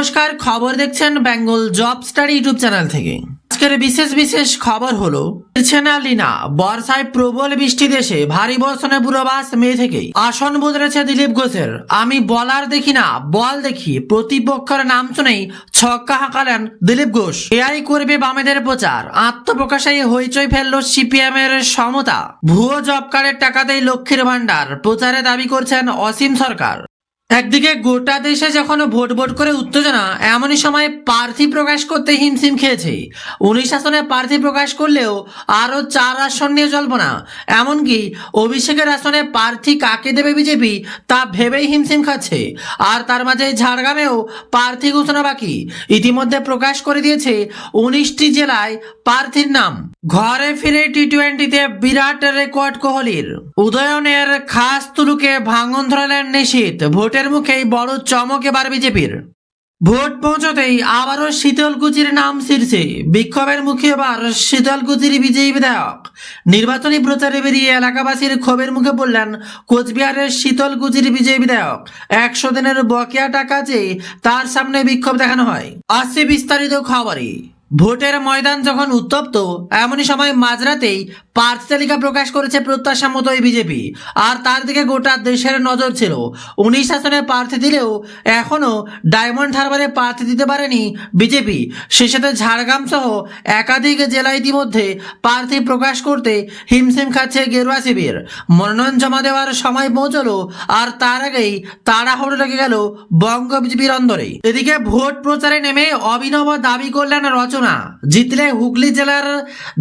নমস্কার, খবর দেখছেন Bengal job study YouTube channel থেকে। আজকের বিশেষ বিশেষ খবর হলো ছেনা লিনা, বর্ষায় প্রবল বৃষ্টি দেশে ভারী বর্ষণে পূর্বাভাস মে থেকেই। আসন বদলেছে দিলীপ ঘোষের। আমি বলার দেখি না, বল দেখি। প্রতিপক্ষের নাম শুনেই ছক্কা হাঁকালেন দিলীপ ঘোষ। এআই করবে বামেদের প্রচার। আত্মপ্রকাশে হইচই ফেলল সিপিএম এর সমতা। ভুয়ো জব কার্ডের টাকাতেই লক্ষ্মীর ভান্ডার প্রচারে দাবি করছেন অসীম সরকার। একদিকে গোটা দেশে যখন ভোট ভোট করে উত্তেজনা, এমনই সময় প্রার্থী প্রকাশ করতে হিমশিম খেয়েছে। উনিশ আসনে প্রার্থী প্রকাশ করলেও আরও চার আসন নিয়ে জল্পনা এমনকি অভিষেকের আসনে প্রার্থী কাকে দেবে বিজেপি, তা ভেবেই হিমশিম খাচ্ছে। আর তার মাঝে ঝাড়গ্রামেও প্রার্থী ঘোষণা বাকি। ইতিমধ্যে প্রকাশ করে দিয়েছে উনিশটি জেলায় প্রার্থীর নাম। ঘরে ফিরে টি টোয়েন্টিতে বিরাট রেকর্ড কোহলির। উদয়নের খাস তুলুকে ভাঙন ধরালেন নিশীত ভোটের মুখেই বড় চমক এবার বিজেপির। ভোট পৌঁছতেই আবারও শীতলকুচির নাম শীর্ষে বিক্ষোভের মুখে এবার শীতলকুচির বিজয়ী বিধায়ক। নির্বাচনী প্রচারে বেরিয়ে এলাকাবাসীর ক্ষোভের মুখে পড়লেন কোচবিহারের শীতলকুচির বিজয়ী বিধায়ক। একশো দিনের বকেয়া টাকা চেয়ে তার সামনে বিক্ষোভ দেখানো হয়। আসছে বিস্তারিত খবরে ভোটের ময়দান যখন উত্তপ্ত, এমনই সময় মাঝরাতেই প্রার্থী তালিকা প্রকাশ করেছে প্রত্যাশা মতোই বিজেপি। আর তার দিকে গোটা দেশের নজর ছিল। উনিশ আসনে প্রার্থী দিলেও এখনও ডায়মন্ড হারবারে প্রার্থী দিতে পারেনি বিজেপি। সে সাথে ঝাড়গ্রাম সহ একাধিক জেলা ইতিমধ্যে প্রার্থী প্রকাশ করতে হিমশিম খাচ্ছে গেরুয়া শিবির। মনোনয়ন জমা দেওয়ার সময় পৌঁছলো আর তার আগেই তাড়াহুড়ো লেগে গেল বঙ্গ বিজেপির অন্দরে। এদিকে ভোট প্রচারে নেমে অভিনব দাবি করলেন রচনা জিতলে হুগলি জেলার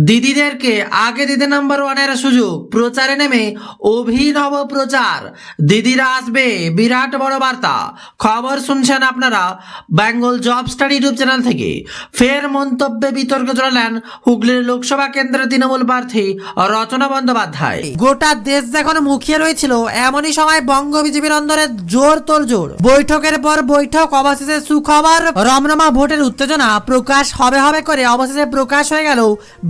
দিদিদেরকে আগে দিদি নাম্বার ওয়ানের সুযোগ। প্রচারে নেমে অভিনব প্রচার। দিদিরা আসবে, বিরাট বড় বার্তা। খবর শুনছেন আপনারা Bengal job study YouTube channel থেকে। ফের মন্তব্যে বিতর্ক জড়ালেন হুগলির লোকসভা কেন্দ্রের তৃণমূল প্রার্থী রচনা বন্দ্যোপাধ্যায়। গোটা দেশ যখন মুখিয়ে রয়েছিল, এমনই সময় বঙ্গ বিজেপির অন্দরে জোর তোর জোর বৈঠকের পর বৈঠক, অবশেষে সুখবর, রমরমা ভোটের উত্তেজনা প্রকাশ হবে হবে করে অবশেষে প্রকাশ হয়ে গেল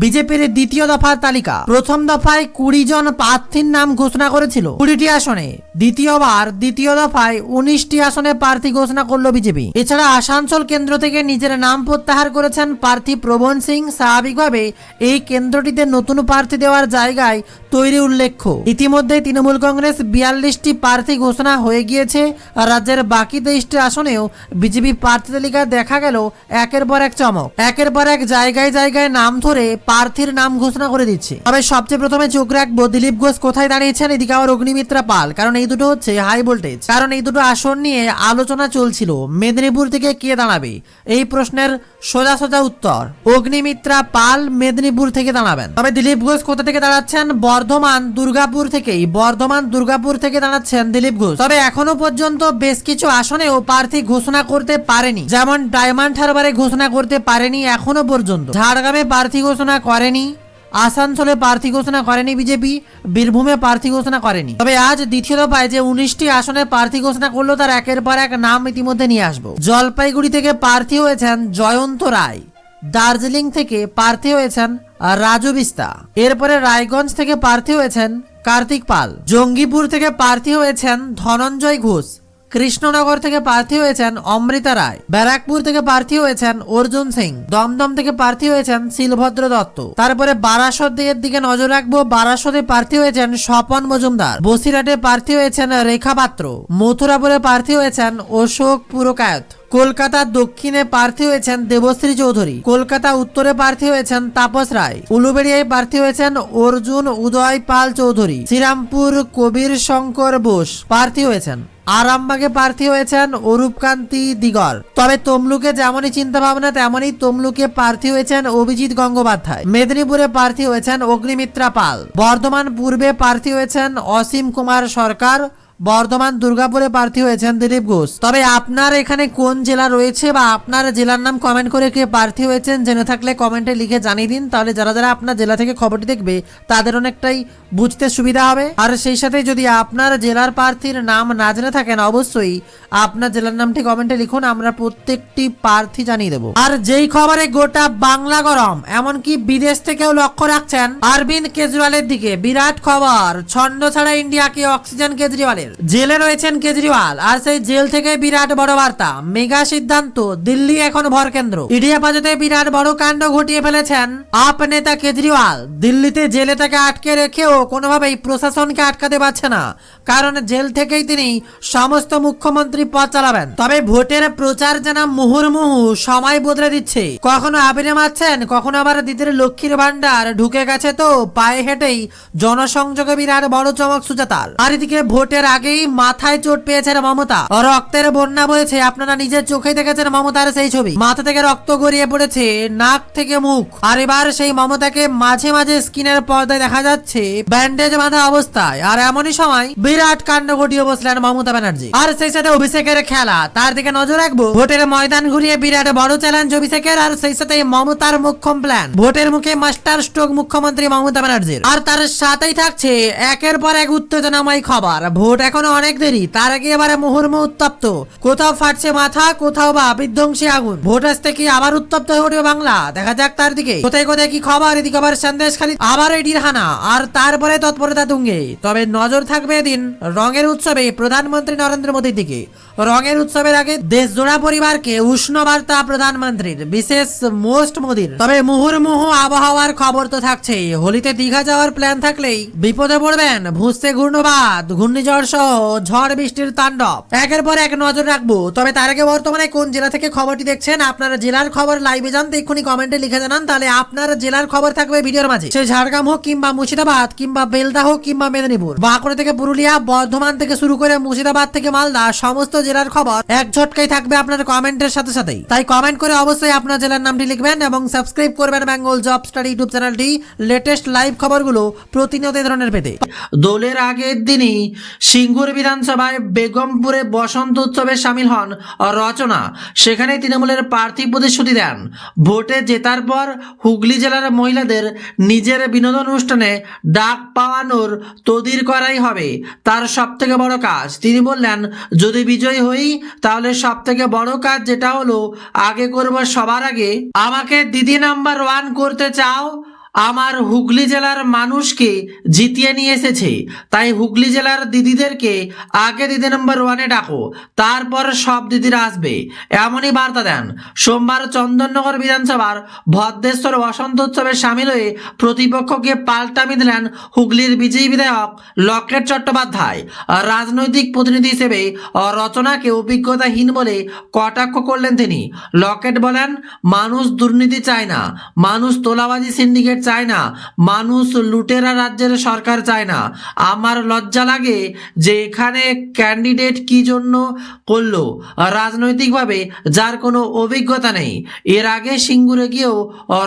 বিজেপির দ্বিতীয় দফার তালিকা। প্রথম দফায় কুড়ি জন প্রার্থীর নাম ঘোষণা করেছিল। কুড়িটি আসনে। দ্বিতীয়বার দ্বিতীয় দফায় উনিশটি আসনে প্রার্থী ঘোষণা করল বিজেপি। এছাড়া আসানসোল কেন্দ্র থেকে নিজের নাম প্রত্যাহার করেছেন প্রার্থী প্রবণ সিং। স্বাভাবিকভাবে এই কেন্দ্রটিতে নতুন প্রার্থী দেওয়ার জায়গায় তৈরি উল্লেখ্য। ইতিমধ্যে তৃণমূল কংগ্রেস বিয়াল্লিশটি প্রার্থী ঘোষণা হয়ে গিয়েছে। রাজ্যের বাকি তেইশটি আসনেও বিজেপি প্রার্থী তালিকায় দেখা গেল একের পর এক চমক। একের পর এক জায়গায় জায়গায় নাম ধরে প্রার্থীর নাম ঘোষণা করে দিচ্ছে। তবে সবচেয়ে প্রথমে চোখ রাখব দিলীপ ঘোষ কোথায় দাঁড়িয়েছেন, এদিকে আবার অগ্নিমিত্রা পাল, কারণ এই দুটো হচ্ছে হাই ভোল্টেজ কারণ এই দুটো আসন নিয়ে আলোচনা চলছিল, মেদিনীপুর থেকে কে দাঁড়াবে? এই প্রশ্নের সোজা সোজা উত্তর, অগ্নিমিত্রা পাল মেদিনীপুর থেকে দাঁড়াবেন। তবে দিলীপ ঘোষ কোথা থেকে দাঁড়াচ্ছেন? বর্ধমান, দুর্গাপুর থেকেই। বর্ধমান, দুর্গাপুর থেকে দাঁড়াচ্ছেন দিলীপ ঘোষ। তবে এখনও পর্যন্ত বেশ কিছু আসনেও প্রার্থী ঘোষণা করতে পারেনি। যেমন ডায়মন্ড হারবারে ঘোষণা করতে পারেনি এখনও পর্যন্ত। ঝাড়গ্রামে প্রার্থী ঘোষণা করেনি, আসানসোলে প্রার্থী ঘোষণা করেনি বিজেপি, বীরভূমে প্রার্থী ঘোষণা করেনি। তবে আজ দ্বিতীয় দফায় যে উনিশটি আসনে প্রার্থী ঘোষণা করল, তার একের পর এক নাম ইতিমধ্যে নিয়ে আসব। জলপাইগুড়ি থেকে প্রার্থী হয়েছেন জয়ন্ত রায়, দার্জিলিং থেকে প্রার্থী হয়েছেন রাজু বিস্তা, এরপরে রায়গঞ্জ থেকে প্রার্থী হয়েছেন কার্তিক পাল, জঙ্গিপুর থেকে প্রার্থী হয়েছেন ধনঞ্জয় ঘোষ কৃষ্ণনগর থেকে প্রার্থী হয়েছেন অমৃতা রায়, ব্যারাকপুর থেকে প্রার্থী হয়েছেন অর্জুন সিং, দমদম থেকে প্রার্থী হয়েছেন শিলভদ্র দত্ত। তারপরে বারাসত দিকে নজর রাখব, বারাসতে প্রার্থী হয়েছেন স্বপন মজুমদার, বসিরহাটে প্রার্থী হয়েছেন রেখা পাত্র, মথুরাপুরে প্রার্থী হয়েছেন অশোক পুরকায়ত। কলকাতা দক্ষিণে প্রার্থী হয়েছেন দেবশ্রী চৌধুরী। কলকাতা উত্তরে প্রার্থী হয়েছেন তাপস রায়। উলুবেড়িয়ায় প্রার্থী হয়েছেন অর্জুন উদয় পাল চৌধুরী। শ্রীরামপুর কবির শঙ্কর বোস প্রার্থী হয়েছেন। আরামবাগে প্রার্থী হয়েছেন অরূপকান্তি দিগর। তবে তমলুকে যেমনই চিন্তা ভাবনা তেমনই তমলুকে প্রার্থী হয়েছেন অভিজিৎ গঙ্গোপাধ্যায়। মেদিনীপুরে প্রার্থী হয়েছেন অগ্নিমিত্রা পাল। বর্ধমান পূর্বে প্রার্থী হয়েছেন অসীম কুমার সরকার। বর্ধমান দুর্গাপুরে প্রার্থী হয়েছেন দিলীপ ঘোষ। তবে আপনার এখানে কোন জেলা রয়েছে বা আপনার জেলার নাম কমেন্ট করে কে প্রার্থী হয়েছেন জেনে থাকলে কমেন্টে লিখে জানিয়ে দিন, তাহলে যারা যারা আপনার জেলা থেকে খবরটি দেখবে, তাদের অনেকটাই বুঝতে সুবিধা হবে। আর সেই সাথে যদি আপনার জেলার প্রার্থীর নাম না জেনে থাকেন, অবশ্যই আপনার জেলার নামটি কমেন্টে লিখুন, আমরা প্রত্যেকটি প্রার্থী জানিয়ে দেবো। আর যেই খবরে গোটা বাংলা গরম, এমনকি বিদেশ থেকেও লক্ষ্য রাখছেন, অরবিন্দ কেজরিওয়ালের দিকে। বিরাট খবর, ছন্দ ছাড়া ইন্ডিয়াকে অক্সিজেন কেজরিওয়ালের। জেলে রয়েছেন কেজরিওয়াল। আর সেই জেল থেকে বিরাট বড় বার্তা। মেগা সিদ্ধান্ত, দিল্লি এখন ভর কেন্দ্র। ইডি হেফাজতে বিরাট বড় কাণ্ড ঘটিয়ে ফেলেছেন আপ নেতা কেজরিওয়াল। দিল্লিতে জেলে তাকে আটকে রেখেও কোনোভাবেই প্রশাসনকে আটকাতে পারছে না। কারণ জেল থেকেই তিনি সমস্ত মুখ্যমন্ত্রী পদ চালাবেন। তবে ভোটের প্রচার যেন মুহুর্মুহু সময় বদলে দিচ্ছে। কখনো আবিরে মারছেন, কখনো আবার দিদির লক্ষ্মীর ভান্ডার ঢুকে গেছে তো পায়ে হেঁটেই জনসংযোগে বিরাট বড় চমক সুজাতার। আর এদিকে ভোটের আগেই মাথায় চোট পেয়েছেন মমতা। রক্তের বন্যা বয়েছে আপনারা নিজের চোখে দেখেছেন মমতার সেই ছবি। মাথা থেকে রক্ত গড়িয়ে পড়েছে, নাক থেকে মুখ। আর এবার সেই মমতাকে মাঝে মাঝে স্কিনের পর্দায় দেখা যাচ্ছে ব্যান্ডেজ বাঁধা অবস্থায়। আর এমনই সময় বিরাট কাণ্ড ঘটিয়ে বসলেন মমতা ব্যানার্জি। আর সেই সাথে অভিষেকের খেলা, তার দিকে নজর রাখব। ভোটের ময়দান ঘুরিয়ে বিরাট বড় চ্যালেঞ্জ অভিষেকের, আর সেই সাথে মমতার মুখ্যম প্ল্যান ভোটের মুখে মাস্টার স্ট্রোক মুখ্যমন্ত্রী মমতা ব্যানার্জির। আর তার সাথেই থাকছে একের পর এক উত্তেজনাময় খবর। ভোট এখনও অনেক দেরি। তার আগে এবারে মুহুর্মু উত্তপ্ত। কোথাও ফাটছে মাথা, কোথাও বা বিধ্বংসী আগুন। ভোট আসতে কি আবার উত্তপ্ত হয়ে উঠবে বাংলা? দেখা যাক তার দিকে। কোথায় কোথায় কি খবর, এদিকে আবার সন্দেশ খালি। আবার এডির হানা আর তারপরে তৎপরতা তুঙ্গে। তবে নজর থাকবে এদিন রঙের উৎসবে প্রধানমন্ত্রী নরেন্দ্র মোদীর দিকে। রঙের উৎসবের আগে দেশ জোড়া পরিবারকে উষ্ণ বার্তা প্রধানমন্ত্রীর, বিশেষ মোস্ট মোদীর। তবে মুহুর্মুহু আবহাওয়ার খবর তো থাকছেই। হোলিতে দীঘা যাওয়ার প্ল্যান থাকলেই। বিপদে পড়বেন ভুসছে ঘূর্ণবাদ, ঘূর্ণিঝড় সহ ঝড় বৃষ্টির তাণ্ডব। একের পর এক নজর রাখব। তবে তার আগে বর্তমানে কোন জেলা থেকে খবরটি দেখছেন, আপনারা জেলার খবর লাইভে জানতে এক্ষুনি কমেন্টে লিখে জানান, তাহলে আপনার জেলার খবর থাকবে ভিডিওর মাঝে। সে ঝাড়গ্রাম হোক কিংবা মুর্শিদাবাদ, কিংবা বেলদা হোক কিংবা মেদিনীপুর। বাঁকুড়া থেকে পুরুলিয়া, বর্ধমান থেকে শুরু করে মুর্শিদাবাদ থেকে মালদা, সমস্ত জেলার খবর এক ঝটকাই থাকবে আপনার কমেন্টের সাথে সাথেই। তাই কমেন্ট করে অবশ্যই আপনার জেলার নামটি লিখবেন এবং সাবস্ক্রাইব করবেন বেঙ্গল জব স্টাডি ইউটিউব চ্যানেলটি। লেটেস্ট লাইভ খবরগুলো প্রতিনিয়ত ধরনের পেতে। দোলের আগের দিনই সিঙ্গুর বিধানসভায় বেগমপুরে বসন্ত উৎসবে সামিল হন রচনা। সেখানে তৃণমূলের প্রার্থী প্রতিশ্রুতি দেন। ভোটে জেতার পর হুগলি জেলার মহিলাদের নিজের বিনোদন অনুষ্ঠানে ডাক পাওয়ানোর তদির করাই হবে। তার সব থেকে বড় কাজ। তিনি বললেন, যদি বিজয়ী হই, তাহলে সব থেকে বড় কাজ যেটা হলো, আগে করব সবার আগে। আমাকে দিদি নাম্বার ওয়ান করতে চাও আমার হুগলি জেলার মানুষকে জিতিয়ে নিয়ে এসেছে। তাই হুগলি জেলার দিদিদেরকে আগে দিদি নম্বর ওয়ানে ডাকো, তারপর সব দিদিরা আসবে। এমনই বার্তা দেন সোমবার চন্দননগর বিধানসভার ভদ্রেশ্বর বসন্ত উৎসবে সামিল হয়ে প্রতিপক্ষকে পাল্টামি দিলেন হুগলির বিজয়ী বিধায়ক লকেট চট্টোপাধ্যায়। রাজনৈতিক প্রতিনিধি হিসেবে রচনাকে অভিজ্ঞতাহীন বলে কটাক্ষ করলেন তিনি। লকেট বলেন, মানুষ দুর্নীতি চায় না। মানুষ তোলাবাজি সিন্ডিকেট চায় না। মানুষ লুটেরা রাজ্যের সরকার চায় না। আমার লজ্জা লাগে যে এখানে ক্যান্ডিডেট কি জন্য করল। রাজনৈতিকভাবে যার কোনো অভিজ্ঞতা নেই। এর আগে সিঙ্গুরে গিয়েও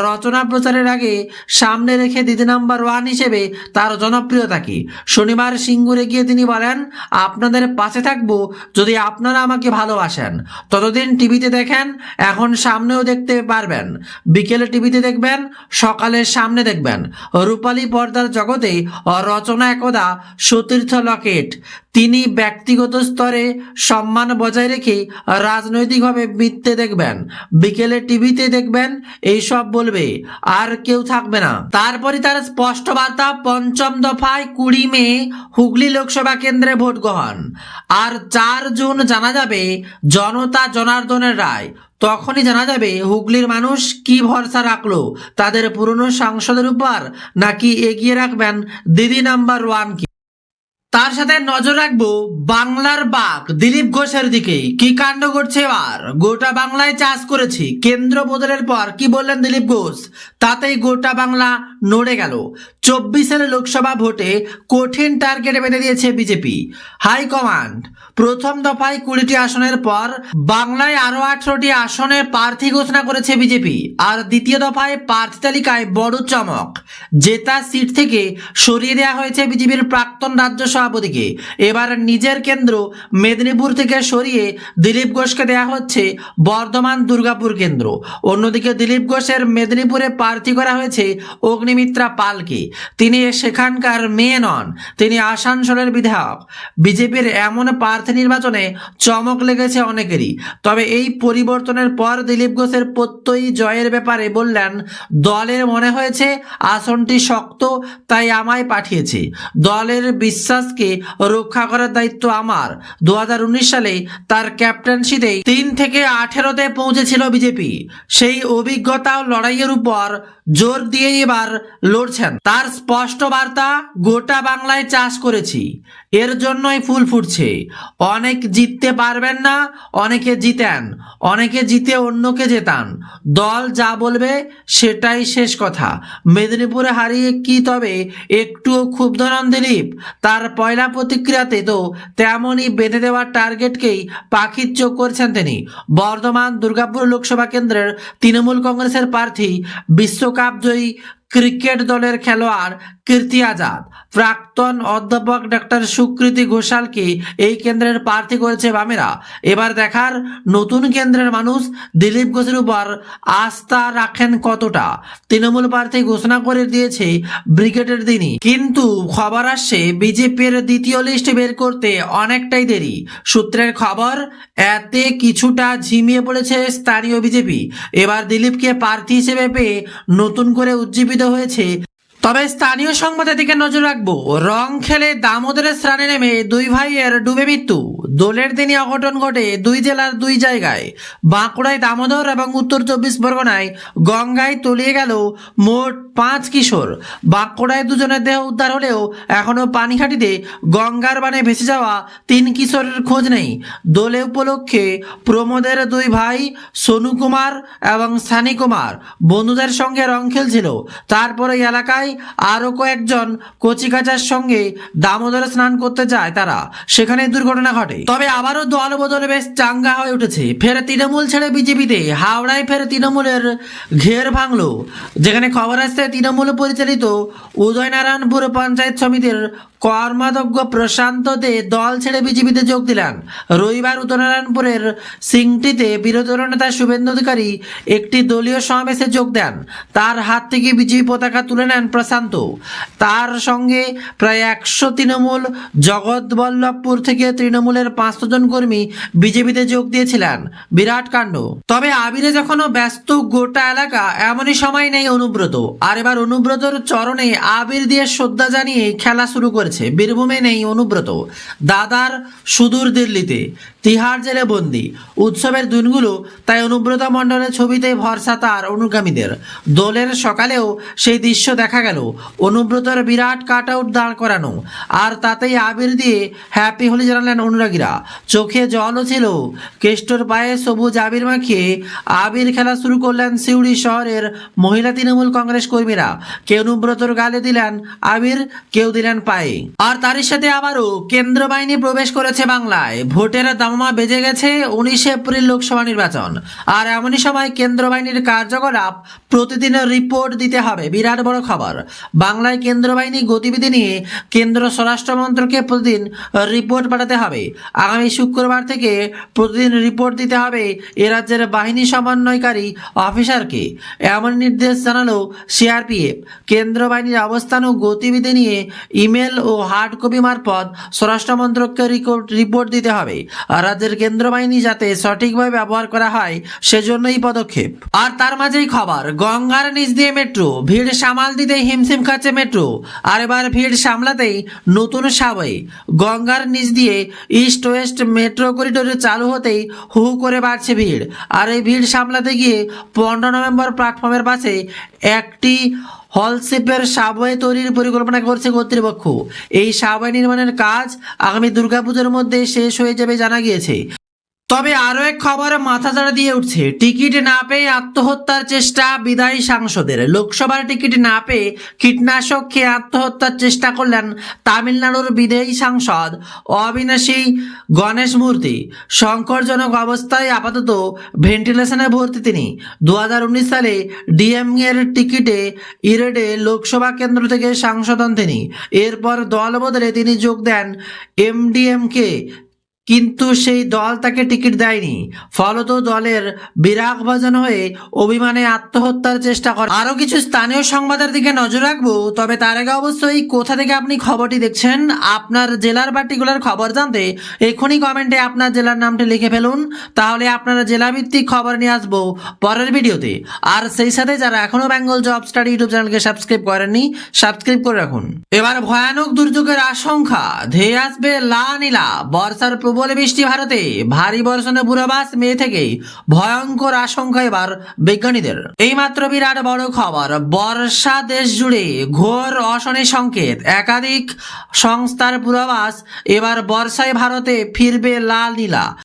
রচনা প্রচারের আগে সামনে রেখে দিদি নাম্বার ওয়ান হিসেবে তার জনপ্রিয়তা কি? শনিবার সিঙ্গুরে গিয়ে তিনি বলেন, আপনাদের পাশে থাকব যদি আপনারা আমাকে ভালোবাসেন। ততদিন টিভিতে দেখেন, এখন সামনেও দেখতে পারবেন। বিকেলে টিভিতে দেখবেন, সকালে সামনে দেখবেন। রূপালী পর্দার জগতে রচনা একদা সতীর্থ লকেট। তিনি ব্যক্তিগত স্তরে সম্মান বজায় রেখে রাজনৈতিকভাবে মিথ্যে দেখবেন। বিকেলে টিভিতে দেখবেন, এইসব বলবে, আর কেউ থাকবে না। তারপরে তার স্পষ্ট বার্তা, পঞ্চম দফায় কুড়ি মে হুগলি লোকসভা কেন্দ্রে ভোট গ্রহণ আর চার জুন জানা যাবে, জনতা জনার্দনের রায়। তখনই জানা যাবে হুগলির মানুষ কি ভরসা রাখল, তাদের পুরনো সাংসদের উপর নাকি এগিয়ে রাখবেন দিদি নাম্বার ওয়ান কি। তার সাথে নজর রাখব বাংলার বাঘ দিলীপ ঘোষের দিকে। কি কাণ্ড করছে এবার? গোটা বাংলায় চাষ করেছি। কেন্দ্র বদলের পর কি বললেন দিলীপ ঘোষ? তাতেই গোটা বাংলা নড়ে গেল। চব্বিশের লোকসভা ভোটে কঠিন টার্গেট বেঁধে দিয়েছে বিজেপি। হাইকমান্ড প্রথম দফায় কুড়িটি আসনের পর বাংলায় আরও আঠারোটি আসনে প্রার্থী ঘোষণা করেছে বিজেপি। আর দ্বিতীয় দফায় প্রার্থী তালিকায় বড় চমক। জেতা সিট থেকে সরিয়ে দেওয়া হয়েছে বিজেপির প্রাক্তন রাজ্য সভাপতিকে। এবার নিজের কেন্দ্র মেদিনীপুর থেকে সরিয়ে দিলীপ ঘোষকে দেওয়া হচ্ছে বর্ধমান দুর্গাপুর কেন্দ্র। অন্যদিকে দিলীপ ঘোষের মেদিনীপুরে প্রার্থী করা হয়েছে অগ্নিমিত্রা পালকে। তিনি সেখানকার মেয়ে নন, তিনি আসানসোলের বিধায়ক। বিজেপির এমন প্রার্থী নির্বাচনে চমক লেগেছে অনেকেরই। তবে এই পরিবর্তনের পর দিলীপ ঘোষের প্রত্যয়ী জয়ের ব্যাপারে বললেন, দলের মনে হয়েছে আসনটি শক্ত, তাই আমায় পাঠিয়েছে। দলের বিশ্বাস বরদাসকে রক্ষা করার দায়িত্ব আমার। দু হাজার উনিশ সালে তার ক্যাপ্টেনশিপে তিন থেকে আঠেরোতে পৌঁছেছিল বিজেপি। সেই অভিজ্ঞতা ও লড়াইয়ের উপর জোর দিয়ে এবার লড়ছেন। তার স্পষ্ট বার্তা, গোটা বাংলায় চাষ করেছি। এর জন্যই ফুল ফুটছে। অনেক জিততে পারবেন না, অনেকে জিতেন, অনেকে জিতে অন্যকে জেতান। দল যা বলবে সেটাই শেষ কথা। মেদিনীপুরে হারিয়ে কি তবে একটুও ক্ষুব্ধ নন দিলীপ। তার পয়লা প্রতিক্রিয়াতে তো তেমনই বেঁধে দেওয়ার টার্গেটকেই পাখির চোখ করছেন তিনি। বর্ধমান দুর্গাপুর লোকসভা কেন্দ্রের তৃণমূল কংগ্রেসের প্রার্থী বিশ্বকাপ জয়ী ক্রিকেট দলের খেলোয়াড় কীর্তি আজাদ। প্রাক্তন অধ্যাপক ডক্টর সুকৃতি ঘোষালকে এই কেন্দ্রের প্রার্থী করেছে বামেরা। এবার দেখার নতুন কেন্দ্রের মানুষ দিলীপ ঘোষের উপর আস্থা রাখেন কতটা? তৃণমূল প্রার্থী ঘোষণা করে দিয়েছে ব্রিগেডের দিনই। কিন্তু খবর আসছে, বিজেপির দ্বিতীয় লিস্ট বের করতে অনেকটাই দেরি। সূত্রের খবর, এতে কিছুটা ঝিমিয়ে পড়েছে স্থানীয় বিজেপি। এবার দিলীপকে প্রার্থী হিসেবে পেয়ে নতুন করে উজ্জীবিত হয়েছে তবে স্থানীয় সংবাদের দিকে নজর রাখব। রং খেলে দামোদরের স্নানে নেমে দুই ভাইয়ের ডুবে মৃত্যু। দোলের দিনই অঘটন ঘটে দুই জেলার দুই জায়গায়। বাঁকুড়ায় দামোদর এবং উত্তর চব্বিশ পরগনায় গঙ্গায় তলিয়ে গেল মোট পাঁচ কিশোর। বাঁকুড়ায় দুজনের দেহ উদ্ধার হলেও এখনও পানিঘাটিতে গঙ্গার বানে ভেসে যাওয়া তিন কিশোরের খোঁজ নেই। দোলে উপলক্ষে প্রমোদের দুই ভাই সোনু কুমার এবং সানি কুমার। বন্ধুদের সঙ্গে রং খেলছিল। তারপরে এলাকায় আরও কয়েকজন কচিকাচার সঙ্গে দামোদরে স্নান করতে যায় তারা। সেখানে দুর্ঘটনা ঘটে। তবে আবারও দল বদলে বেশ চাঙ্গা হয়ে উঠেছে। ফের তৃণমূল ছেড়ে বিজেপিতে, হাওড়ায় ফের তৃণমূলের ঘের ভাঙলো। যেখানে খবর আসছে, তৃণমূল পরিচালিত উদয়নারায়ণপুর পঞ্চায়েত সমিতির কর্মাধ্যক্ষ প্রশান্ত দে দল ছেড়ে বিজেপিতে যোগ দিলেন। রবিবার উদয়নারায়ণপুরের সিংটিতে বিরোধী নেতা শুভেন্দু অধিকারী একটি দলীয় সমাবেশে যোগ দেন। তার হাত থেকে বিজেপি পতাকা তুলে নেন প্রশান্ত তার সঙ্গে প্রায় একশো তৃণমূল জগৎবল্লভপুর থেকে তৃণমূলের পাঁচশো জন কর্মী বিজেপিতে যোগ দিয়েছিলেন। বিরাট কাণ্ড। তবে আবিরে যখনও ব্যস্ত গোটা এলাকা, এমনই সময় নেই অনুব্রত। আর এবার অনুব্রতর চরণে আবির দিয়ে শ্রদ্ধা জানিয়ে খেলা শুরু করেছে। বীরভূমে নেই অনুব্রত। দাদার সুদূর দিল্লিতে। তিহার জেলে বন্দি। উৎসবের দিনগুলো তাই অনুব্রত মণ্ডলের ছবিতে ভরসা তার অনুগামীদের। দোলের সকালেও সেই দৃশ্য দেখা গেল। অনুব্রতর বিরাট কাট আউট দাঁড় করানো। আর তাতেই আবির দিয়ে হ্যাপি হোলি জানালেন অনুরাগীরা। চোখে জলও ছিল। কেষ্টর পায়ে সবুজ আবির মাখিয়ে আবির খেলা শুরু করলেন সিউড়ি শহরের মহিলা তৃণমূল কংগ্রেস কর্মীরা। কেউ অনুব্রতর গালে দিলেন আবির, কেউ দিলেন পায়ে। আর তারই সাথে আবারও কেন্দ্র বাহিনী প্রবেশ করেছে বাংলায়। ভোটের দামমা বেজে গেছে উনিশে এপ্রিল লোকসভা নির্বাচন। আর এমনই সময় কেন্দ্র বাহিনীর কার্যকলাপ প্রতিদিন রিপোর্ট দিতে হবে। বিরাট বড় খবর। বাংলায় কেন্দ্র বাহিনী গতিবিধি নিয়ে কেন্দ্র স্বরাষ্ট্র মন্ত্রকে প্রতিদিন রিপোর্ট পাঠাতে হবে। আগামী শুক্রবার থেকে প্রতিদিন রিপোর্ট দিতে হবে এ রাজ্যের বাহিনী সমন্বয়কারী অফিসারকে। এমন নির্দেশ জানালো সিআরপিএফ। কেন্দ্র বাহিনীর অবস্থান ও গতিবিধি নিয়ে ইমেল ও হার্ড কপি মারফত স্বরাষ্ট্র মন্ত্রককে রিপোর্ট দিতে হবে। রাজ্যের কেন্দ্র বাহিনী যাতে সঠিকভাবে ব্যবহার করা হয় সেজন্য এই পদক্ষেপ। আর তার মাঝেই খবর, গঙ্গার নিচ দিয়ে মেট্রো ভিড় সামাল দিতে হিমশিম খাচ্ছে মেট্রো। আর এবার ভিড় সামলাতেই নতুন সাবই গঙ্গার নিচ দিয়ে ইস্ট ওয়েস্ট মেট্রো করিডোরে চালু হতেই হু করে বাড়ছে ভিড়। আর এই ভিড় সামলাতে গিয়ে পনেরো নভেম্বর প্ল্যাটফর্মের পাশে একটি হলশেপের সাবওয়ে তৈরির পরিকল্পনা করছে কর্তৃপক্ষ। এই সাবওয়ে নির্মাণের কাজ আগামী দুর্গাপুজোর মধ্যে শেষ হয়ে যাবে জানা গিয়েছে। তবে আরও এক খবর মাথা চাড়া দিয়ে উঠছে, টিকিট না পেয়ে আত্মহত্যার চেষ্টা বিদায়ী সাংসদের। লোকসভার টিকিট না পেয়ে কীটনাশক খেয়ে আত্মহত্যার চেষ্টা করলেন তামিলনাড়ুর বিদায়ী সাংসদ অবিনাশী গণেশ মূর্তি। সংকটজনক অবস্থায় আপাতত ভেন্টিলেশনে ভর্তি তিনি। দু হাজার উনিশ সালে ডিএম এর টিকিটে ইরেডে লোকসভা কেন্দ্র থেকে সাংসদ হন তিনি। এরপর দল বদলে তিনি যোগ দেন এমডিএমকে। কিন্তু সেই দল তাকে টিকিট দেয়নি। ফলত দলের বিরাগ ভাজন হয়ে অভিমানে আত্মহত্যার চেষ্টা করে। আরও কিছু স্থানীয় সংবাদের দিকে নজর রাখব, তবে তার আগে অবশ্যই কোথা থেকে আপনি খবরটি দেখছেন, আপনার জেলার পার্টিকুলার খবর জানতে এখনই কমেন্টে আপনার জেলার নামটি লিখে ফেলুন, তাহলে আপনারা জেলাভিত্তিক খবর নিয়ে আসব পরের ভিডিওতে। আর সেই সাথে যারা এখনও বেঙ্গল জব স্টাডি ইউটিউব চ্যানেলকে সাবস্ক্রাইব করেননি, সাবস্ক্রাইব করে রাখুন। এবার ভয়ানক দুর্যোগের আশঙ্কা, ধেয়ে আসবে লা নীলা, বর্ষার প্রবল বৃষ্টি ভারতে। ভারী বর্ষণে পূর্বাভাস মে থেকেই ভয়ঙ্কর আশঙ্কা এবার বিজ্ঞানীদের। এইমাত্র বিরাট বড় খবর, বর্ষা দেশ জুড়ে ঘোর অশনি সংকেত। একাধিক সংস্থার পূর্বাভাস এবার বর্ষায় ভারতে ফিরবে লাল নীলা।